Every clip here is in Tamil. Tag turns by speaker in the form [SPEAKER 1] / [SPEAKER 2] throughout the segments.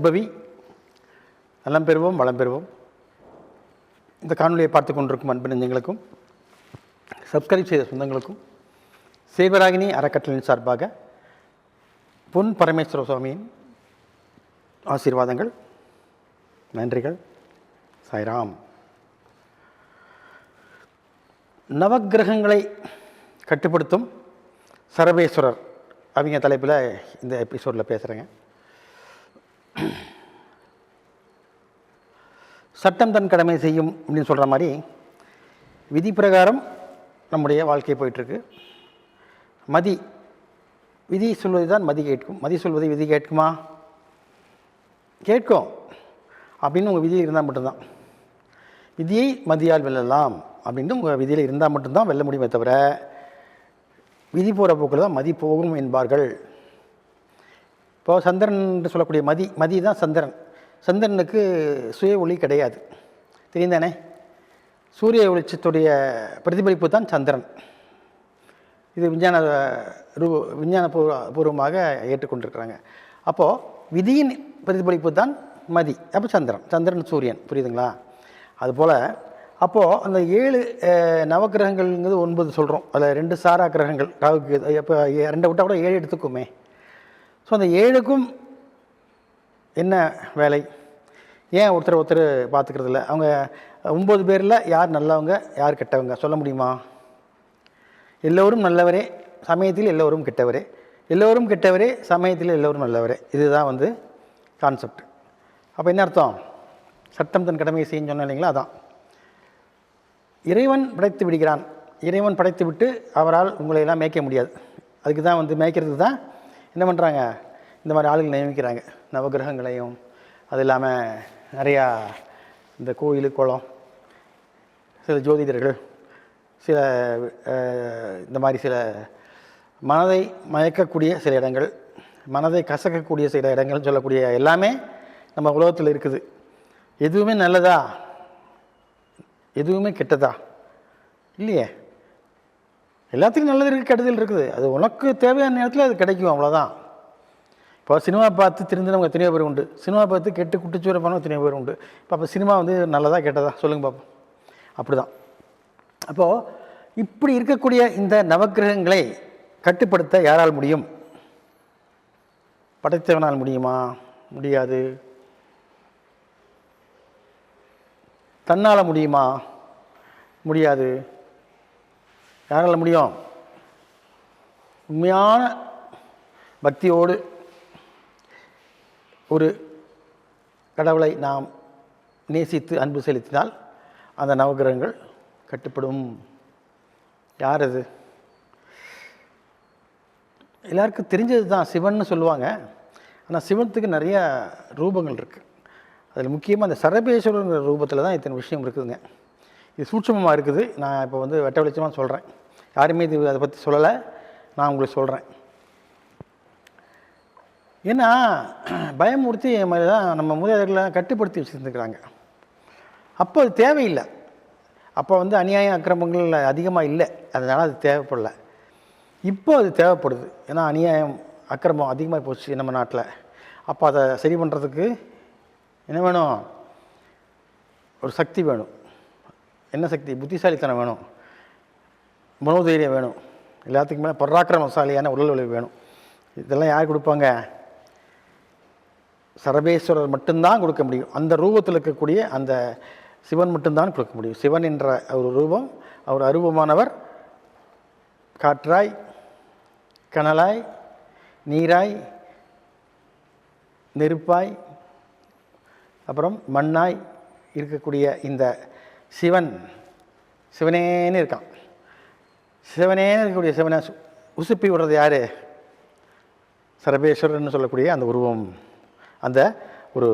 [SPEAKER 1] நற்பவி நலம் பெறுவோம் வளம் பெறுவோம். இந்த காணொலியை பார்த்து கொண்டிருக்கும் அன்பு நெஞ்சங்களுக்கும் சப்ஸ்கிரைப் செய்த சொந்தங்களுக்கும் சேவராகினி அறக்கட்டளையின் சார்பாக பொன் பரமேஸ்வர சுவாமியின் ஆசீர்வாதங்கள் நன்றிகள். சாய்ராம். நவக்கிரகங்களை கட்டுப்படுத்தும் சரவேஸ்வரர் அவங்க தலைப்பில் இந்த எபிசோடில் பேசுகிறேங்க சட்டம் தன் கடமை செய்யும் அப்படின்னு சொல்கிற மாதிரி விதி பிரகாரம் நம்முடைய வாழ்க்கை போயிட்டுருக்கு. மதி விதி சொல்வது தான் மதி கேட்கும். மதி சொல்வதை விதி கேட்குமா? கேட்கும். அப்படின்னு உங்கள் விதியில் இருந்தால் மட்டும்தான். விதியை மதியால் வெல்லலாம் அப்படின்னு உங்கள் விதியில் இருந்தால் மட்டும்தான் வெல்ல முடியுமே தவிர விதி போகிற போக்கில் தான் மதி போகும் என்பார்கள். இப்போது சந்திரன் என்று சொல்லக்கூடிய மதி மதி தான் சந்திரன். சந்திரனுக்கு சுய ஒளி கிடையாது. தெரியுந்தானே? சூரிய வெளிச்சத்துடைய பிரதிபலிப்பு தான் சந்திரன். இது விஞ்ஞான ரூ விஞ்ஞான பூர்வ பூர்வமாக ஏற்றுக்கொண்டிருக்கிறாங்க. அப்போது விதியின் பிரதிபலிப்பு தான் மதி. அப்போ சந்திரன் சந்திரன் சூரியன். புரியுதுங்களா? அதுபோல் அப்போது அந்த ஏழு நவகிரகங்கள்ங்கிறது நவக்கிரகங்கள்ங்கிறது ஒன்பது சொல்கிறோம் அதில் ரெண்டு சாரா கிரகங்கள் ராகுக்கு இப்போ ரெண்டை விட்டால் கூட ஏழு எடுத்துக்குமே. ஸோ அந்த ஏழுக்கும் என்ன வேலை? ஏன் ஒருத்தர் ஒருத்தர் பார்த்துக்கிறதில்ல? அவங்க ஒம்பது பேரில் யார் நல்லவங்க யார் கெட்டவங்க? சொல்ல முடியுமா? எல்லோரும் நல்லவரே சமயத்தில் எல்லோரும் கெட்டவரே. எல்லோரும் கெட்டவரே சமயத்தில் எல்லோரும் நல்லவரே. இதுதான் வந்து கான்செப்ட் அப்போ என்ன அர்த்தம்? சட்டம் தன் கடமையை செய்யும் சொன்னேன் இல்லைங்களா? அதான். இறைவன் படைத்து விடுகிறான். இறைவன் படைத்து விட்டு அவரால் உங்களை எல்லாம் மேய்க்க முடியாது. அதுக்கு தான் வந்து மேய்க்கிறதுக்கு தான் என்ன பண்ணுறாங்க இந்த மாதிரி ஆளுகள் நியமிக்கிறாங்க. நவகிரகங்களையும் அது இல்லாமல் நிறையா இந்த கோயில் குளம் சில ஜோதிடர்கள் சில இந்த மாதிரி சில மனதை மயக்கக்கூடிய சில இடங்கள் மனதை கசக்கக்கூடிய சில இடங்கள்னு சொல்லக்கூடிய எல்லாமே நம்ம உலகத்தில் இருக்குது. எதுவுமே நல்லதா? எதுவுமே கெட்டதா? இல்லையே. எல்லாத்துக்கும் நல்லது இருக்குது கெட்டதில் இருக்குது. அது உனக்கு தேவையான நேரத்தில் அது கிடைக்கும் அவ்வளோதான் இப்போ சினிமா பார்த்து தெரிஞ்சவங்க எத்தனையோ பேர் உண்டு. சினிமா பார்த்து கெட்டு குட்டிச்சூர பணம் எத்தனையோ பேர் உண்டு. இப்போ அப்போ சினிமா வந்து நல்லதாக கெட்டதா? சொல்லுங்கள் பார்ப்போம் அப்படி தான் அப்போது இப்படி இருக்கக்கூடிய இந்த நவக்கிரகங்களை கட்டுப்படுத்த யாரால் முடியும்? படைத்தவனால் முடியுமா? முடியாது. தன்னால் முடியுமா? முடியாது. யாரால் முடியும்? உண்மையான பக்தியோடு ஒரு கடவுளை நாம் நேசித்து அன்பு செலுத்தினால் அந்த நவகிரகங்கள் கட்டுப்படும். யார் அது? எல்லாருக்கும் தெரிஞ்சது தான் சிவன் சொல்லுவாங்க. ஆனால் சிவனத்துக்கு நிறைய ரூபங்கள் இருக்குது அதில் முக்கியமாக அந்த சரபேஸ்வரங்கிற ரூபத்தில் தான் இத்தனை விஷயம் இருக்குதுங்க. இது சூட்சமமாக இருக்குது. நான் இப்போ வந்து வெட்ட வெளிச்சமாக சொல்கிறேன் யாருமே இது அதை பற்றி சொல்லலை. நான் உங்களுக்கு சொல்கிறேன் ஏன்னா பயமுறுத்தி மாதிரி தான் நம்ம மூதாதைகளை கட்டுப்படுத்தி வச்சுருந்துக்கிறாங்க அப்போ அது தேவையில்லை. அப்போ வந்து அநியாயம் அக்கிரமங்கள் அதிகமாக இல்லை. அதனால் அது தேவைப்படல. இப்போ அது தேவைப்படுது. ஏன்னா அநியாயம் அக்கிரமம் அதிகமாக போச்சு நம்ம நாட்டில். அப்போ அதை சரி பண்ணுறதுக்கு என்ன வேணும்? ஒரு சக்தி வேணும். என்ன சக்தி? புத்திசாலித்தனம் வேணும். மனோதைரியம் வேணும். எல்லாத்துக்குமே மேலே பராக்கிரமசாலியான உடல் வலிவு வேணும். இதெல்லாம் யார் கொடுப்பாங்க? சரபேஸ்வரர் மட்டும்தான் கொடுக்க முடியும். அந்த ரூபத்தில் இருக்கக்கூடிய அந்த சிவன் மட்டும்தான் கொடுக்க முடியும். சிவன் என்ற ஒரு ரூபம் அவர் அருவமானவர் காற்றாய் கனலாய் நீராய் நெருப்பாய் அப்புறம் மண்ணாய் இருக்கக்கூடிய இந்த சிவன் சிவனேன்னு இருக்கான். சிவனேன்னு இருக்கக்கூடிய சிவனை சு- உசுப்பி விடுறது யார்? சரபேஸ்வரர்னு சொல்லக்கூடிய அந்த உருவம் அந்த ஒரு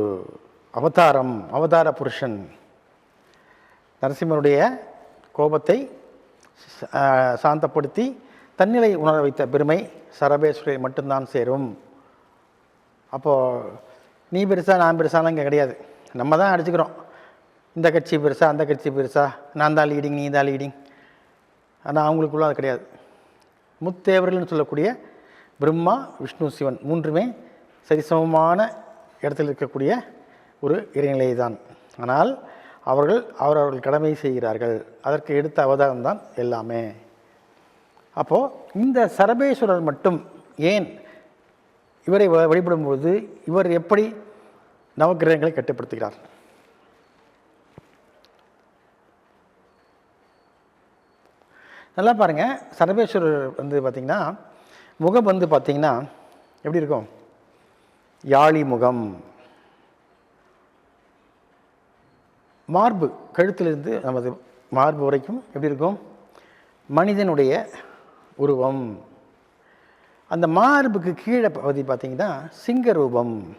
[SPEAKER 1] அவதாரம் அவதார புருஷன் நரசிம்மனுடைய கோபத்தை சாந்தப்படுத்தி தன்னிலை உணர வைத்த பெருமை சரபேஸ்வரியை மட்டும்தான் சேரும். அப்போது நீ பெருசா நான் பெருசாலாம் இங்கே கிடையாது. நம்ம தான் அடிச்சுக்கிறோம். இந்த கட்சி பெருசா அந்த கட்சி பெருசா நான் தான் லீடிங் நீ தான் லீடிங் ஆனால் அவங்களுக்குள்ள அது கிடையாது. முத்தேவர்கள்னு சொல்லக்கூடிய பிரம்மா விஷ்ணு சிவன் மூன்றுமே சரிசமமான இடத்தில் இருக்கக்கூடிய ஒரு இறைநிலை தான் ஆனால் அவர்கள் அவரவர்கள் கடமை செய்கிறார்கள். அதற்கு எடுத்த அவதாரம் தான் எல்லாமே. அப்போது இந்த சரபேஸ்வரர் மட்டும் ஏன் இவரை வ- வழிபடும்போது இவர் எப்படி நவக்கிரகங்களை கட்டுப்படுத்துகிறார்? நல்லா பாருங்கள் சரபேஸ்வரர் வந்து பார்த்திங்கன்னா முகம் வந்து பார்த்திங்கன்னா எப்படி இருக்கும்? யாழி முகம் மார்பு கழுத்திலிருந்து நமது மார்பு வரைக்கும் எப்படி இருக்கும்? மனிதனுடைய உருவம். அந்த மார்புக்கு கீழே பகுதி பார்த்தீங்கன்னா சிங்க ரூபம்.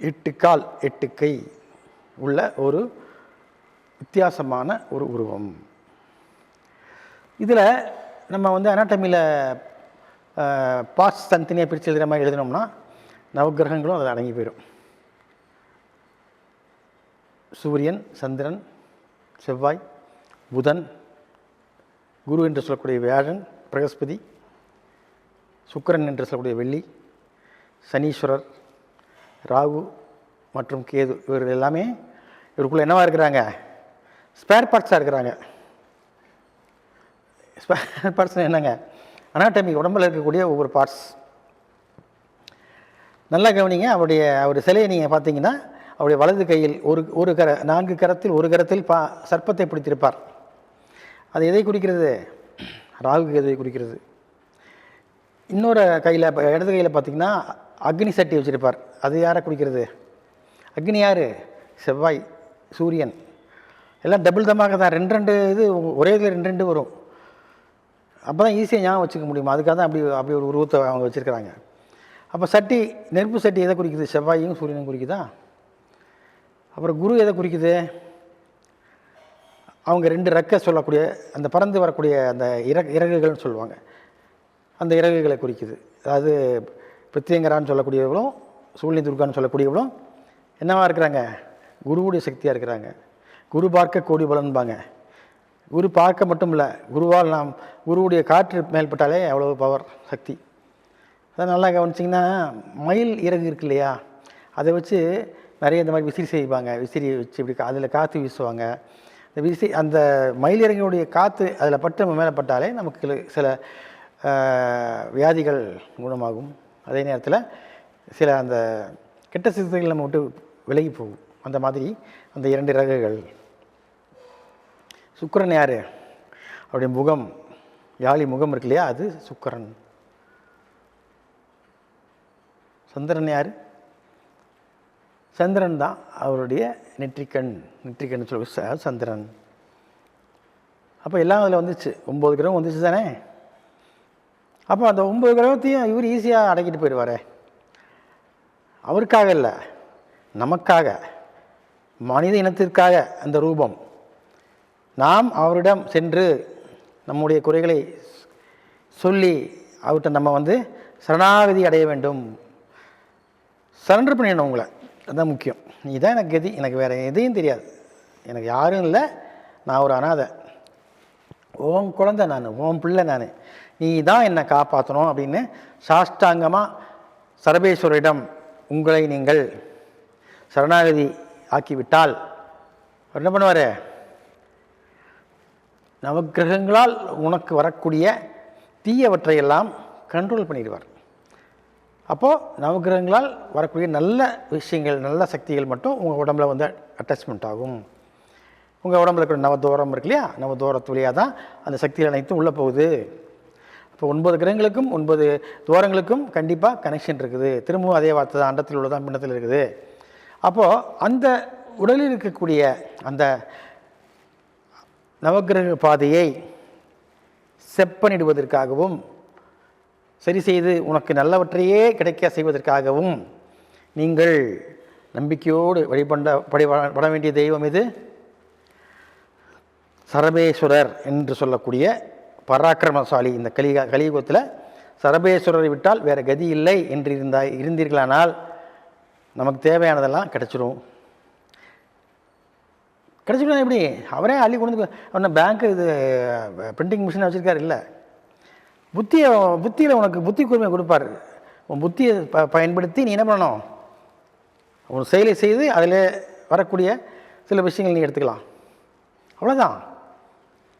[SPEAKER 1] எட்டு கால் எட்டு கை உள்ள ஒரு வித்தியாசமான ஒரு உருவம். இதில் நம்ம வந்து அனாட்டமியில் பார்ட்ஸ் தனித்தனியாக பிரித்து எழுதுகிற மாதிரி எழுதினோம்னா நவக்கிரகங்களும் அதில் அடங்கி போயிடும். சூரியன் சந்திரன் செவ்வாய் புதன் குரு என்று சொல்லக்கூடிய வியாழன் பிரகஸ்பதி சுக்கிரன் என்று சொல்லக்கூடிய வெள்ளி சனீஸ்வரர் ராகு மற்றும் கேது இவர்கள் எல்லாமே இவருக்குள்ளே என்னவாக இருக்கிறாங்க? ஸ்பேர் பார்ட்ஸாக இருக்கிறாங்க. ஸ்பேர் பார்ட்ஸ் என்னங்க? அனாட்டமி உடம்பில் இருக்கக்கூடிய ஒவ்வொரு பார்ட்ஸ் நல்லா கவனிங்க அவருடைய அவர் சிலையை நீங்கள் பார்த்தீங்கன்னா அவருடைய வலது கையில் ஒரு ஒரு கர நான்கு கரத்தில் ஒரு கரத்தில் பா சர்ப்பத்தை பிடித்திருப்பார். அது எதை குறிக்கிறது? ராகு எதை குறிக்கிறது? இன்னொரு கையில் இடது கையில் பார்த்தீங்கன்னா அக்னி சட்டி வச்சுருப்பார். அது யாரை குறிக்கிறது? அக்னி யார்? செவ்வாய் சூரியன். எல்லாம் டபுள் தமாக தான். ரெண்டு ரெண்டு இது ஒரே இதில் ரெண்டு ரெண்டு வரும். அப்போ தான் ஈஸியாக ஞாபகம் வச்சுக்க முடியும்? அதுக்காக தான் அப்படி அப்படி ஒரு உருவத்தை அவங்க வச்சுருக்கிறாங்க. அப்போ சட்டி நெருப்பு சட்டி எதை குறிக்குது? செவ்வாயும் சூரியனும் குறிக்குதா? அப்புறம் குரு எதை குறிக்குது? அவங்க ரெண்டு ரெக்க சொல்லக்கூடிய அந்த பறந்து வரக்கூடிய அந்த இற இறகுகள்னு சொல்லுவாங்க. அந்த இறகுகளை குறிக்குது. அதாவது பிரித்தியங்கரான்னு சொல்லக்கூடியவர்களும் சூழ்நிலை துர்கான்னு சொல்லக்கூடியவர்களும் என்னவா இருக்கிறாங்க? குருவுடைய சக்தியாக இருக்கிறாங்க. குரு பார்க்க கோடி பலன்பாங்க. குரு பார்க்க மட்டும் இல்லை குருவால் நாம் குருவுடைய காற்று மேல்பட்டாலே அவ்வளோ பவர் சக்தி. அதை நல்லா கவனிச்சிங்கன்னா மயில் இறகு இருக்கு இல்லையா? அதை வச்சு நிறைய இந்த மாதிரி விசிறி செய்வாங்க. விசிறி வச்சு இப்படி அதில் காற்று வீசுவாங்க. இந்த விசி அந்த மயில் இறங்கினுடைய காற்று அதில் பட்டு நம்ம மேலே பட்டாலே நமக்கு சில- வியாதிகள் குணமாகும். அதே நேரத்தில் சில அந்த கெட்ட சிறுத்தைகள் நம்ம விட்டு விலகி போகும். அந்த மாதிரி அந்த இரண்டு இறகுகள். சுக்கரன் யார்? அவருடைய முகம் யாழி முகம் இருக்கு இல்லையா? அது சுக்கரன். சந்திரன் யார்? சந்திரன் தான் அவருடைய நெற்றிக்கண். நெற்றிக்கண் சொல்ல சந்திரன். அப்போ எல்லாம் அதில் வந்துச்சு. ஒம்பது கிரகம் வந்துச்சு தானே? அப்போ அந்த ஒம்பது கிரகத்தையும் இவர் ஈஸியாக அடக்கிட்டு போயிடுவாரே. அவருக்காக இல்லை. நமக்காக. மனித இனத்திற்காக அந்த ரூபம். நாம் அவரிடம் சென்று நம்முடைய குறைகளை சொல்லி அவர்கிட்ட நம்ம வந்து சரணாகதி அடைய வேண்டும். சரண்டர் பண்ணிடணும் உங்களை. அதுதான் முக்கியம். இதுதான் எனக்கு கதி. எனக்கு வேறு எதையும் தெரியாது. எனக்கு யாரும் இல்லை. நான் ஒரு அனாதை. ஓம் குழந்தை நான் ஓம் பிள்ளை நான். நீ தான் என்னை காப்பாற்றணும் அப்படின்னு சாஷ்டாங்கமாக சரபேஸ்வரிடம் உங்களை நீங்கள் சரணாகதி ஆக்கிவிட்டால் அவர் என்ன பண்ணுவார்? நவக்கிரகங்களால் உனக்கு வரக்கூடிய தீயவற்றையெல்லாம் கண்ட்ரோல் பண்ணிடுவார். அப்போது நவக்கிரகங்களால் வரக்கூடிய நல்ல விஷயங்கள் நல்ல சக்திகள் மட்டும் உங்கள் உடம்புல வந்து அட்டாச்மெண்ட் ஆகும். உங்கள் உடம்புல இருக்கிற நவதோரம் இருக்கு இல்லையா? நவதோரத்து வழியாக தான் அந்த சக்திகள் அனைத்தும் உள்ளே போகுது. இப்போ ஒன்பது கிரகங்களுக்கும் ஒன்பது தூரங்களுக்கும் கண்டிப்பாக கனெக்ஷன் இருக்குது. திரும்பவும் அதே வார்த்தை தான் அண்டத்தில் உள்ளதான் பின்னத்தில் இருக்குது. அப்போது அந்த உடலில் இருக்கக்கூடிய அந்த நவக்கிரக பாதையை செப்பனிடுவதற்காகவும் சரி செய்து உனக்கு நல்லவற்றையே கிடைக்க செய்வதற்காகவும் நீங்கள் நம்பிக்கையோடு வழிபண்ட வழிபட பட வேண்டிய தெய்வம் இது சரபேஸ்வரர் என்று சொல்லக்கூடிய பராக்கிரமசாலி. இந்த கலிக கலியுகத்தில் சரபேஸ்வரரை விட்டால் வேறு கதி இல்லை என்று இருந்தாய் இருந்தீர்களானால் நமக்கு தேவையானதெல்லாம் கிடச்சிரும். கிடச்சிக்கலாம் எப்படி? அவரே அள்ளி கொண்டு வந்து பேங்க்கு இது பிரிண்டிங் மிஷின் வச்சுருக்காரு இல்லை. புத்தியை புத்தியில் உனக்கு புத்தி கூர்மையை கொடுப்பார். உன் புத்தியை ப பயன்படுத்தி நீ என்ன பண்ணணும்? உன் செயலை செய்து அதில் வரக்கூடிய சில விஷயங்கள் நீ எடுத்துக்கலாம். அவ்வளோதான்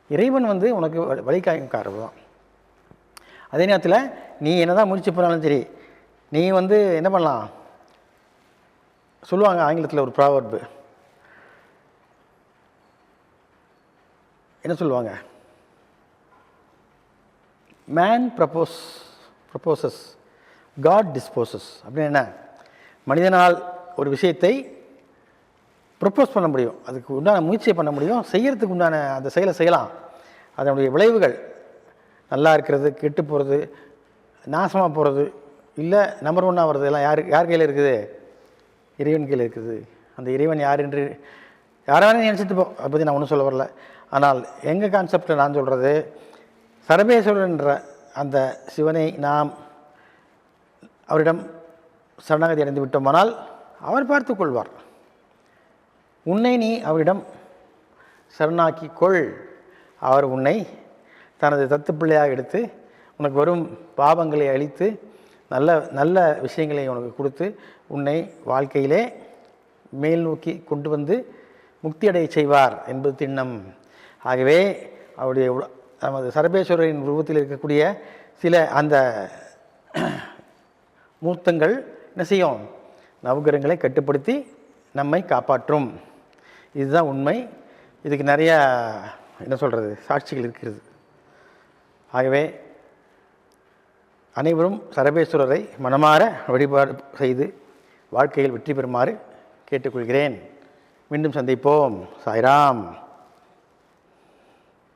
[SPEAKER 1] இறைவன் வந்து உனக்கு வழி- வழிகாமிக்காரர் தான் அதே நேரத்தில் நீ என்ன தான் முடிச்சு போனாலும் சரி நீ வந்து என்ன பண்ணலாம்? சொல்லுவாங்க ஆங்கிலத்தில் ஒரு ப்ராவர்பு என்ன சொல்லுவாங்க? Man propose proposes God disposes அப்படின்னு என்ன? மனிதனால் ஒரு விஷயத்தை ப்ரப்போஸ் பண்ண முடியும். அதுக்கு உண்டான முயற்சியை பண்ண முடியும். செய்கிறதுக்கு உண்டான அந்த செயலை செய்யலாம். அதனுடைய விளைவுகள் நல்லா இருக்கிறது கெட்டு போகிறது நாசமாக போகிறது இல்லை நம்பர் ஒன்னாக வர்றது எல்லாம் யார் யார் கையில் இருக்குது? இறைவன் கையில் இருக்குது. அந்த இறைவன் யார் என்று யாராவது நினச்சிட்டு போ. அதை பற்றி நான் ஒன்றும் சொல்ல வரல. ஆனால் எங்கள் கான்செப்டை நான் சொல்கிறது சரமேஸ்வரன்ற அந்த சிவனை நாம் அவரிடம் சரணாகதி அடைந்து விட்டோமானால் அவர் பார்த்து கொள்வார். உன்னை நீ அவரிடம் சரணாக்கி கொள். அவர் உன்னை தனது தத்து பிள்ளையாக எடுத்து உனக்கு வரும் பாவங்களை அழித்து நல்ல நல்ல விஷயங்களை உனக்கு கொடுத்து உன்னை வாழ்க்கையிலே மேல் நோக்கி கொண்டு வந்து முக்தியடைய செய்வார் என்பது திண்ணம். ஆகவே அவருடைய நமது சரபேஸ்வரரின் உருவத்தில் இருக்கக்கூடிய சில அந்த மூர்த்தங்கள் என்ன செய்யும்? நவகிரகங்களை கட்டுப்படுத்தி நம்மை காப்பாற்றும். இதுதான் உண்மை. இதுக்கு நிறையா என்ன சொல்கிறது சாட்சிகள் இருக்கிறது. ஆகவே அனைவரும் சரபேஸ்வரரை மனமாற வழிபாடு செய்து வாழ்க்கையில் வெற்றி பெறுமாறு கேட்டுக்கொள்கிறேன். மீண்டும் சந்திப்போம். சாய்ராம்.